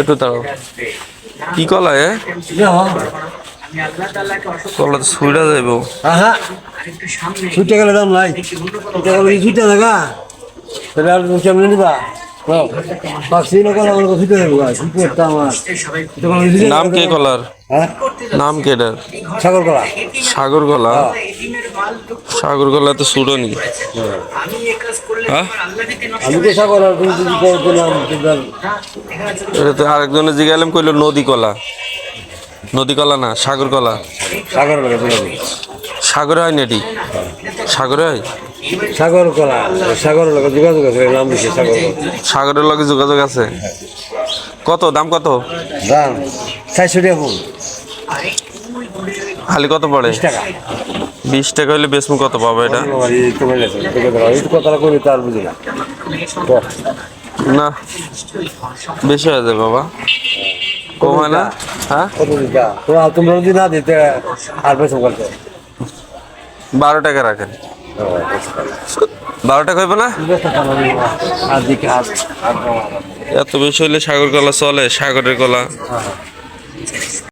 একটু দাঁড়াও। কি কলা, এ? কলা তো ছুঁড়া যাইব। হ্যাঁ ছুটে গেলে দাম নাই। ছুটে গেলে তাহলে আর তুমি কেমন নিবা? আমার? নাম কে কলার? হ্যাঁ? নাম তো হ্যাঁ। তো আরেকজনে জিগাইলাম কইলো নদী কলা। নদী কলা না সাগর কলা। সাগর সাগরে হয় না এটি? সাগরে হয়? সাগর কলা সাগর লাগে যোগাযোগ আছে নাম সাগর সাগরের লগে যোগাযোগ আছে? কত দাম কত? দাম চারশো টাকা ফুল। খালি কত পড়ে? বিশ টাকা। হলে বেসমু কত পাবো এটা? না। বেশি হয়ে যাবে বাবা। কম হয়? না হ্যাঁ তোমরা যদি না দিতে আর করতে। বারো টাকা রাখেন। বারো কইব না? এত বেশি হইলে সাগর কলা চলে সাগরের কলা।